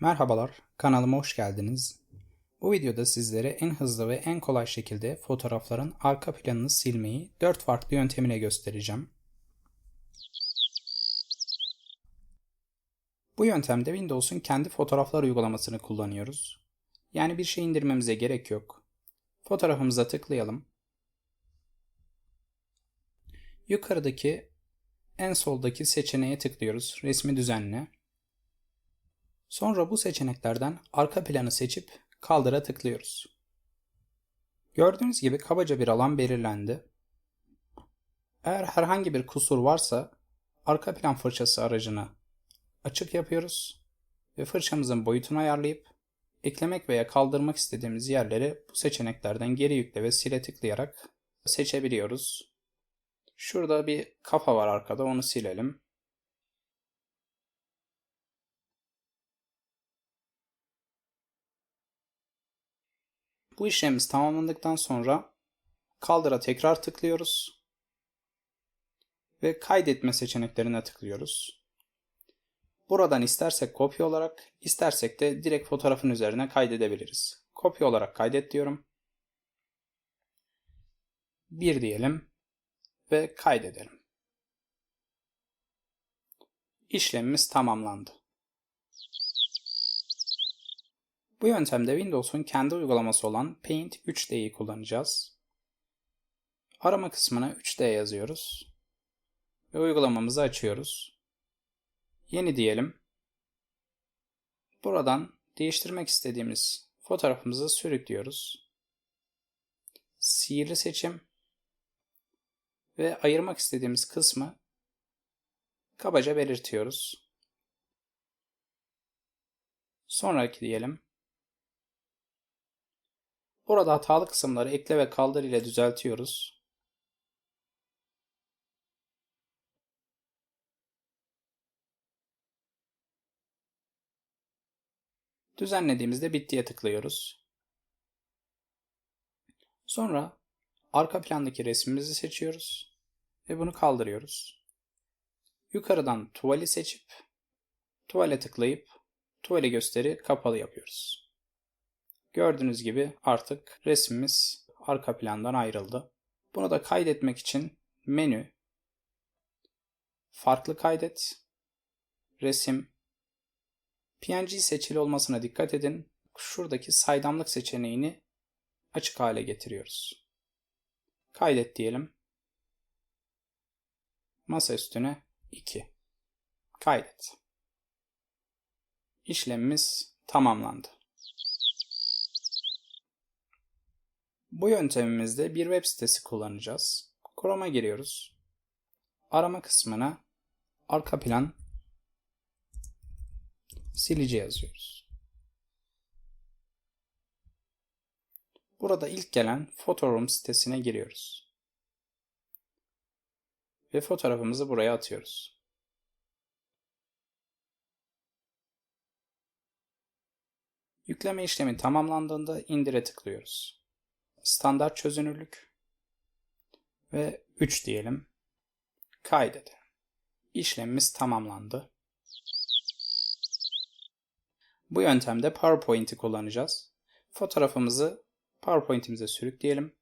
Merhabalar, kanalıma hoş geldiniz. Bu videoda sizlere en hızlı ve en kolay şekilde fotoğrafların arka planını silmeyi 4 farklı yöntemine göstereceğim. Bu yöntemde Windows'un kendi fotoğraflar uygulamasını kullanıyoruz. Yani bir şey indirmemize gerek yok. Fotoğrafımıza tıklayalım. Yukarıdaki en soldaki seçeneğe tıklıyoruz. Resmi düzenle. Sonra bu seçeneklerden arka planı seçip kaldıra tıklıyoruz. Gördüğünüz gibi kabaca bir alan belirlendi. Eğer herhangi bir kusur varsa arka plan fırçası aracını açık yapıyoruz ve fırçamızın boyutunu ayarlayıp eklemek veya kaldırmak istediğimiz yerleri bu seçeneklerden geri yükle ve sile tıklayarak seçebiliyoruz. Şurada bir kafa var arkada onu silelim. Bu işlemimiz tamamlandıktan sonra kaldıra tekrar tıklıyoruz ve kaydetme seçeneklerine tıklıyoruz. Buradan istersek kopya olarak, istersek de direkt fotoğrafın üzerine kaydedebiliriz. Kopya olarak kaydet diyorum. Bir diyelim ve kaydedelim. İşlemimiz tamamlandı. Bu yöntemde Windows'un kendi uygulaması olan Paint 3D'yi kullanacağız. Arama kısmına 3D yazıyoruz ve uygulamamızı açıyoruz. Yeni diyelim. Buradan değiştirmek istediğimiz fotoğrafımızı sürüklüyoruz. Sihirli seçim ve ayırmak istediğimiz kısmı kabaca belirtiyoruz. Sonraki diyelim. Burada hatalı kısımları ekle ve kaldır ile düzeltiyoruz. Düzenlediğimizde bittiye tıklıyoruz. Sonra arka plandaki resmimizi seçiyoruz ve bunu kaldırıyoruz. Yukarıdan tuvali seçip tuvale tıklayıp tuvali gösteri kapalı yapıyoruz. Gördüğünüz gibi artık resmimiz arka plandan ayrıldı. Bunu da kaydetmek için menü, farklı kaydet, resim, PNG seçili olmasına dikkat edin. Şuradaki saydamlık seçeneğini açık hale getiriyoruz. Kaydet diyelim. Masa üstüne 2. Kaydet. İşlemimiz tamamlandı. Bu yöntemimizde bir web sitesi kullanacağız. Chrome'a giriyoruz. Arama kısmına arka plan silici yazıyoruz. Burada ilk gelen Photoroom sitesine giriyoruz. Ve fotoğrafımızı buraya atıyoruz. Yükleme işlemi tamamlandığında indire tıklıyoruz. Standart çözünürlük ve 3 diyelim. Kaydedelim. İşlemimiz tamamlandı. Bu yöntemde PowerPoint'i kullanacağız. Fotoğrafımızı PowerPoint'imize sürükleyelim.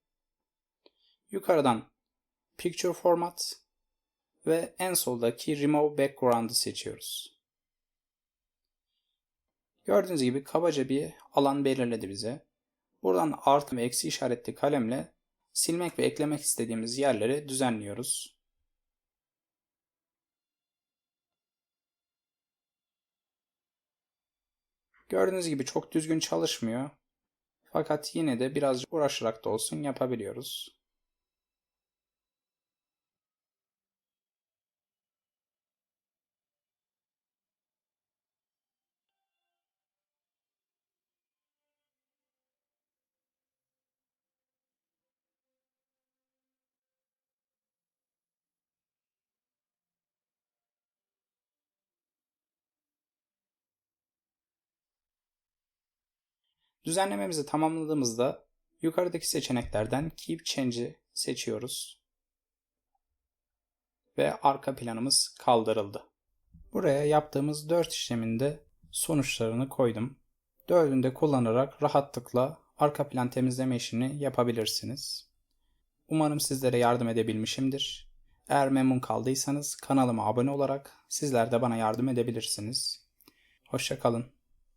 Yukarıdan Picture Format ve en soldaki Remove Background'ı seçiyoruz. Gördüğünüz gibi kabaca bir alan belirledi bize. Buradan artı ve eksi işaretli kalemle silmek ve eklemek istediğimiz yerleri düzenliyoruz. Gördüğünüz gibi çok düzgün çalışmıyor. Fakat yine de birazcık uğraşarak da olsun yapabiliyoruz. Düzenlememizi tamamladığımızda yukarıdaki seçeneklerden Keep Change'i seçiyoruz. Ve arka planımız kaldırıldı. Buraya yaptığımız 4 işleminde sonuçlarını koydum. Dördünü de kullanarak rahatlıkla arka plan temizleme işini yapabilirsiniz. Umarım sizlere yardım edebilmişimdir. Eğer memnun kaldıysanız kanalıma abone olarak sizler de bana yardım edebilirsiniz. Hoşçakalın.